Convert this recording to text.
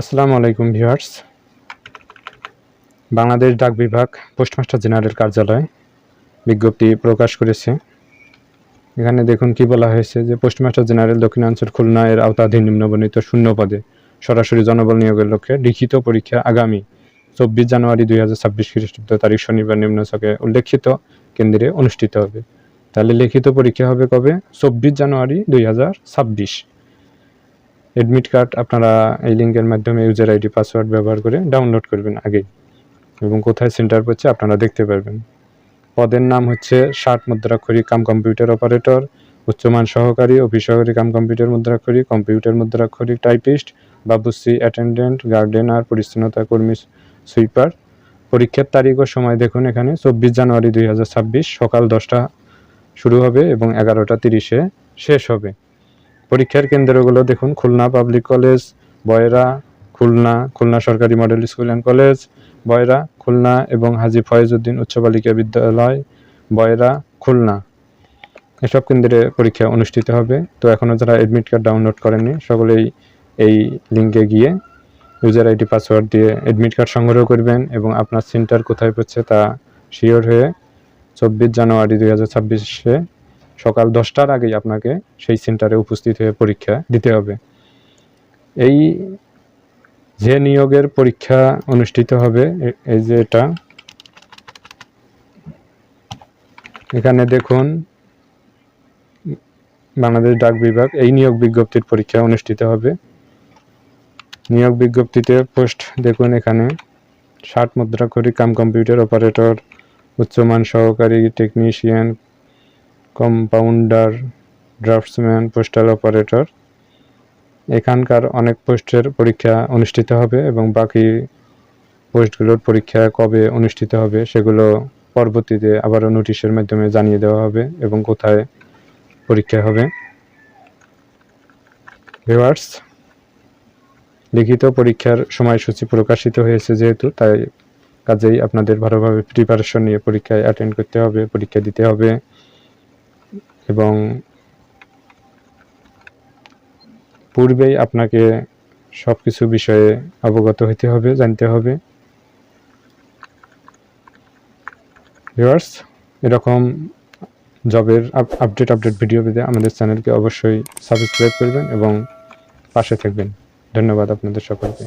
আসসালামু আলাইকুম ভিউয়ার্স। বাংলাদেশ ডাক বিভাগ পোস্টমাস্টার জেনারেল কার্যালয় বিজ্ঞপ্তি প্রকাশ করেছে। এখানে দেখুন কি বলা হয়েছে যে পোস্টমাস্টার জেনারেল দক্ষিণাঞ্চল খুলনা এর আওতাধীন নিম্নবর্ণিত শূন্য পদে সরাসরি জনবল নিয়োগের লক্ষ্যে লিখিত পরীক্ষা আগামী চব্বিশ জানুয়ারি দুই হাজার ছাব্বিশ খ্রিস্টাব্দ তারিখ শনিবার নিম্নচকে উল্লেখিত কেন্দ্রে অনুষ্ঠিত হবে। তাহলে লিখিত পরীক্ষা হবে কবে? চব্বিশ জানুয়ারি দুই হাজার ছাব্বিশ। অ্যাডমিট কার্ড আপনারা এই লিঙ্কের মাধ্যমে ইউজার আইডি পাসওয়ার্ড ব্যবহার করে ডাউনলোড করবেন আগেই। এবং কোথায় সেন্টার পড়ছে আপনারা দেখতে পারবেন। পদের নাম হচ্ছে ষাট মুদ্রাক্ষরিক কাম কম্পিউটার অপারেটর উচ্চমান সহকারী অফিস সহকারী কাম কম্পিউটার মুদ্রাক্ষরিক কম্পিউটার মুদ্রাক্ষরিক টাইপিস্ট বাবুসি অ্যাটেন্ডেন্ট গার্ডেনার পরিচ্ছন্নতা কর্মী সুইপার পরীক্ষার তারিখ ও সময় দেখুন এখানে, চব্বিশ জানুয়ারি দুই হাজার ছাব্বিশ সকাল দশটা শুরু হবে এবং এগারোটা তিরিশে শেষ হবে। পরীক্ষার কেন্দ্রগুলো দেখুন, খুলনা পাবলিক কলেজ বয়রা, খুলনা খুলনা সরকারি model school and college Boyra, Khulna এবং হাজী ফয়েজউদ্দিন উচ্চ বালিকা বিদ্যালয়, বয়রা, খুলনা। এসব কেন্দ্রে পরীক্ষা অনুষ্ঠিত হবে। তো এখনও যারা অ্যাডমিট কার্ড ডাউনলোড করেননি, সকলেই এই লিঙ্কে গিয়ে ইউজার আইডি পাসওয়ার্ড দিয়ে অ্যাডমিট কার্ড সংগ্রহ করবেন এবং আপনার সেন্টার কোথায় পড়ছে তা শিওর হয়ে চব্বিশ জানুয়ারি দুই হাজার ছাব্বিশে সকাল দশটার আগেই আপনাকে সেই সেন্টারে উপস্থিত হয়ে পরীক্ষা দিতে হবে। এই যে নিয়োগের পরীক্ষা অনুষ্ঠিত হবে এই যে এটা, এখানে দেখুন, বাংলাদেশ ডাক বিভাগ এই নিয়োগ বিজ্ঞপ্তির পরীক্ষা অনুষ্ঠিত হবে। নিয়োগ বিজ্ঞপ্তিতে পোস্ট দেখুন এখানে, ষাট মুদ্রা করি কাম কম্পিউটার অপারেটর, উচ্চমান সহকারী technician compounder, draftsman, postal operator. এখানকার অনেক পোস্টের পরীক্ষা অনুষ্ঠিত হবে এবং বাকি পোস্টগুলোর পরীক্ষা কবে অনুষ্ঠিত হবে সেগুলো পরবর্তীতে আবারও নোটিশের মাধ্যমে জানিয়ে দেওয়া হবে এবং কোথায় পরীক্ষা হবে। ভিউয়ার্স, লিখিত পরীক্ষার সময়সূচি প্রকাশিত হয়েছে যেহেতু, তাই কাজেই আপনাদের ভালোভাবে প্রিপারেশন নিয়ে পরীক্ষায় অ্যাটেন্ড করতে হবে, পরীক্ষা দিতে হবে। এবং পূর্বেই আপনাকে সব কিছু বিষয়ে অবগত হতে হবে, জানতে হবে। ভিউয়ার্স, এরকম জবের আপডেট আপডেট ভিডিও পেতে আমাদের চ্যানেলকে অবশ্যই সাবস্ক্রাইব করবেন এবং পাশে থাকবেন। ধন্যবাদ আপনাদের সকলকে।